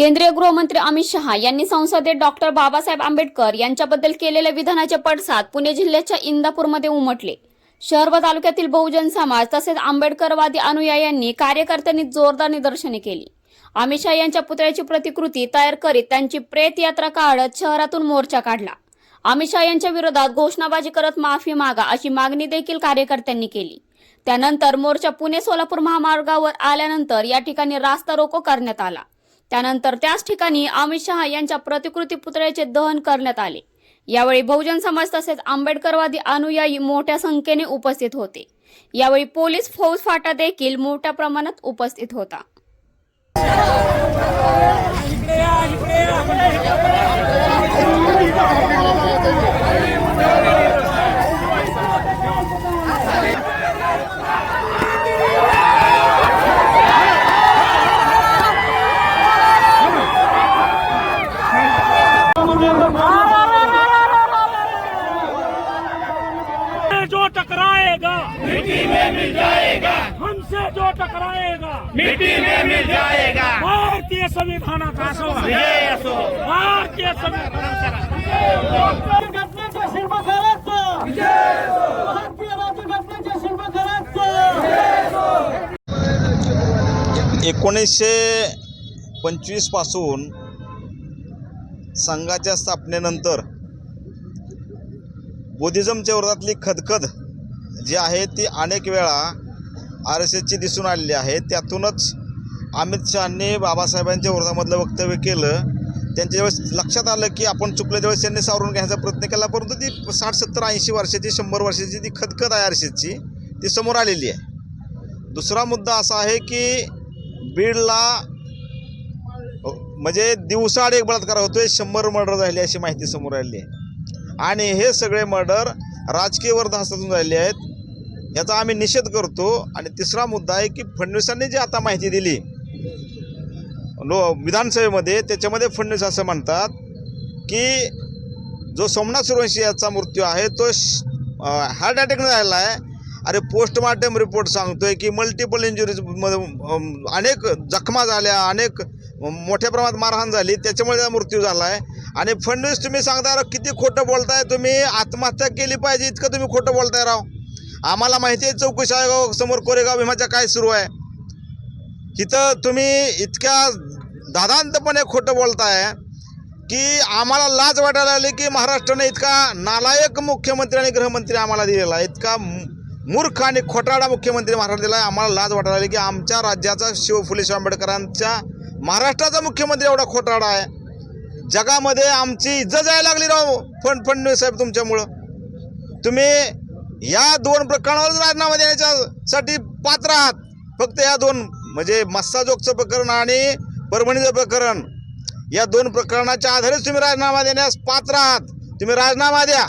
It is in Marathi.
केंद्रीय गृहमंत्री अमित शहा यांनी संसदेत डॉक्टर बाबासाहेब आंबेडकर यांच्याबद्दल केलेल्या विधानाचे पडसाद पुणे जिल्ह्याच्या इंदापूरमध्ये उमटले. शहर व तालुक्यातील बहुजन समाज तसेच आंबेडकरवादी अनुयायांनी कार्यकर्त्यांनी जोरदार निदर्शने केली. अमित शहा यांच्या पुतळ्याची प्रतिकृती तयार करीत त्यांची प्रेत यात्रा काढत शहरातून मोर्चा काढला. अमित शहा यांच्या विरोधात घोषणाबाजी करत माफी मागा अशी मागणी देखील कार्यकर्त्यांनी केली. त्यानंतर मोर्चा पुणे सोलापूर महामार्गावर आल्यानंतर या ठिकाणी रास्ता रोको करण्यात आला. त्यानंतर त्याच ठिकाणी अमित शहा यांच्या प्रतिकृती पुतळ्याचे दहन करण्यात आले. यावेळी बहुजन समाज तसेच आंबेडकरवादी अनुयायी मोठ्या संख्येने उपस्थित होते. यावेळी पोलीस फौज फाटा देखील मोठ्या प्रमाणात उपस्थित होता. में मिल जाएगा। हमसे जो टकराएगा। मिट्टी में मिल जाएगा। भारतीय विजय असो भारतीय शिल्पकारांचं एकोणीसशे पंचवीसपासून संघाच्या स्थापनेनंतर बुद्धिझमच्या विरोधातली खदखद जी आहे ती अनेक वेळा आर एस एसची दिसून आलेली आहे. त्यातूनच अमित शहानी बाबासाहेबांच्या विरोधामधलं वक्तव्य केलं. त्यांच्या वेळेस लक्षात आलं की आपण चुकल्या वेळेस त्यांनी सावरून घ्यायचा प्रयत्न केला परंतु ती साठ सत्तर ऐंशी वर्षाची शंभर वर्षाची ती खदखद आहे आर एस एसची ती समोर आलेली आहे. दुसरा मुद्दा असा आहे की बीडला म्हणजे दिवसाआड एक बलात्कार होतोय शंभर मर्डर झाले अशी माहिती समोर आली आहे. आणि हे सगळे मर्डर राजकीय वर्धा हस्तातून राहिले आहेत. याचा आम्ही निषेध करतो. आणि तिसरा मुद्दा आहे की फडणवीसांनी जी आता माहिती दिली लो विधानसभेमध्ये त्याच्यामध्ये फडणवीस असं म्हणतात की जो सोमनाथ सूर्यवंशी याचा मृत्यू आहे तो हार्ट अटॅकनं झालेला आहे. अरे पोस्टमार्टम रिपोर्ट सांगतोय की मल्टिपल इंजुरीजमध्ये अनेक जखमा झाल्या अनेक मोठ्या प्रमाणात मारहाण झाली. त्याच्यामुळे त्याचा मृत्यू झाला आहे. आणि फडणवीस तुम्ही सांगता राव किती खोटं बोलताय तुम्ही? आत्महत्या केली पाहिजे इतकं तुम्ही खोटं बोलताय राव. आम्हाला माहिती आहे चौकशी आयोग समोर कोरेगाव भीमाच्या काय सुरू आहे. इथं तुम्ही इतक्या दादांतपणे खोटं बोलताय की आम्हाला लाज वाटायला लागली की महाराष्ट्राने इतका नालायक मुख्यमंत्री आणि गृहमंत्री आम्हाला दिलेला आहे. इतका मूर्ख आणि खोटाडा मुख्यमंत्री महाराष्ट्र दिला आहे आम्हाला लाज वाटायला लागली की आमच्या राज्याचा शिव फुले आंबेडकरांच्या महाराष्ट्राचा मुख्यमंत्री एवढा खोटाडा आहे. जगामध्ये आमची इज्जत जायला लागली राव. फड फडणवीस साहेब तुमच्यामुळं. तुम्ही या दोन प्रकरणावरच राजीनामा देण्याच्यासाठी पात्र आहात. फक्त या दोन म्हणजे मस्साजोगचं प्रकरण आणि परभणीचं प्रकरण या दोन प्रकरणाच्या आधारेच तुम्ही राजीनामा देण्यास पात्र आहात. तुम्ही राजीनामा द्या.